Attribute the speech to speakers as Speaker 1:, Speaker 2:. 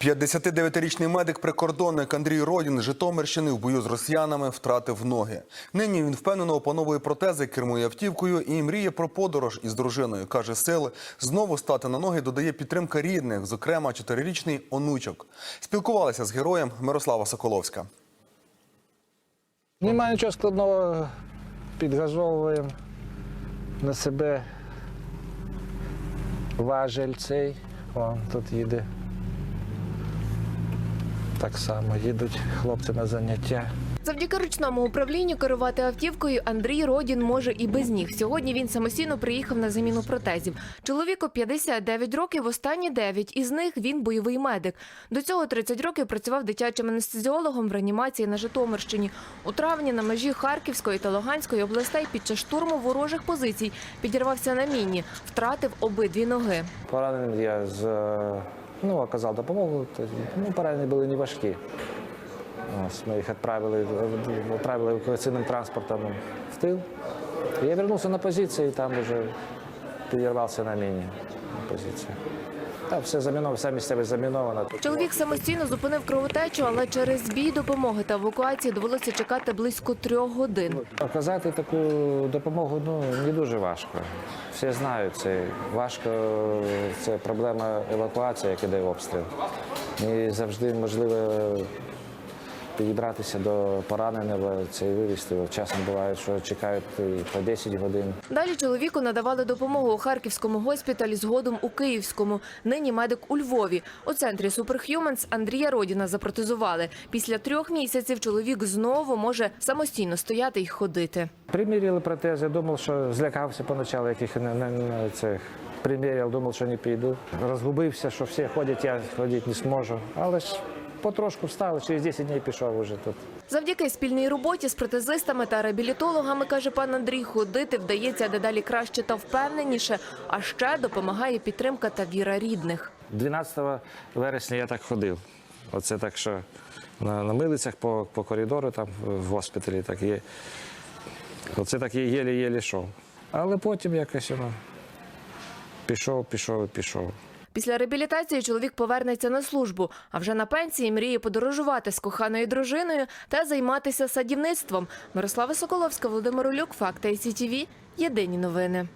Speaker 1: 59-річний медик-прикордонник Андрій Родін з Житомирщини в бою з росіянами втратив ноги. Нині він впевнено опановує протези, кермує автівкою і мріє про подорож із дружиною. Каже, сили знову стати на ноги додає підтримка рідних, зокрема чотирирічний онучок. Спілкувалися з героєм Мирослава Соколовська.
Speaker 2: Немає нічого складного, підгазовуємо на себе важель цей. Вон тут їде. Так само їдуть хлопці на заняття.
Speaker 3: Завдяки ручному управлінню керувати автівкою Андрій Родін може і без ніг. Сьогодні він самостійно приїхав на заміну протезів. Чоловіку 59 років, останні 9. Із них він бойовий медик. До цього 30 років працював дитячим анестезіологом в реанімації на Житомирщині. У травні на межі Харківської та Луганської областей під час штурму ворожих позицій підірвався на міні, втратив обидві ноги.
Speaker 2: Пораненим я з, е, ну, оказав допомогу. Ну, поранені були не важкі. Ось, ми їх відправили, відправили евакуаційним транспортом в тил. Я вернувся на позицію і там вже підірвався на міні на позиції. Там все заміновано, вся місцевість заміновано.
Speaker 3: Чоловік самостійно зупинив кровотечу, але через збій допомоги та евакуації довелося чекати близько трьох годин.
Speaker 2: Оказати таку допомогу ну, не дуже важко. Всі знають це. Важко це проблема евакуації, як іде обстріл. Не завжди можливо підібратися до пораненого це і вивезти. Часом буває, що чекають по 10 годин.
Speaker 3: Далі чоловіку надавали допомогу у Харківському госпіталі, згодом у Київському. Нині медик у Львові. У центрі Superhumans Андрія Родіна запротезували. Після трьох місяців чоловік знову може самостійно стояти і ходити.
Speaker 2: Приміряли протези, думав, що злякався поначалу, яких не цих. Приміряв, думав, що не піду. Розгубився, що всі ходять, я ходити не зможу. Але ж потрошку встали, через 10 днів пішов уже тут.
Speaker 3: Завдяки спільній роботі з протезистами та реабілітологами, каже пан Андрій, ходити вдається дедалі краще та впевненіше, а ще допомагає підтримка та віра рідних.
Speaker 2: 12 вересня я так ходив. Оце так, що на, на милицях по, по коридору там в госпіталі так є. Оце так я єлі-єлі йшов. Але потім якось воно пішов, пішов і пішов.
Speaker 3: Після реабілітації чоловік повернеться на службу, а вже на пенсії мріє подорожувати з коханою дружиною та займатися садівництвом. Мирослава Соколовська, Володимир Улюк, Факти ICTV. Єдині новини.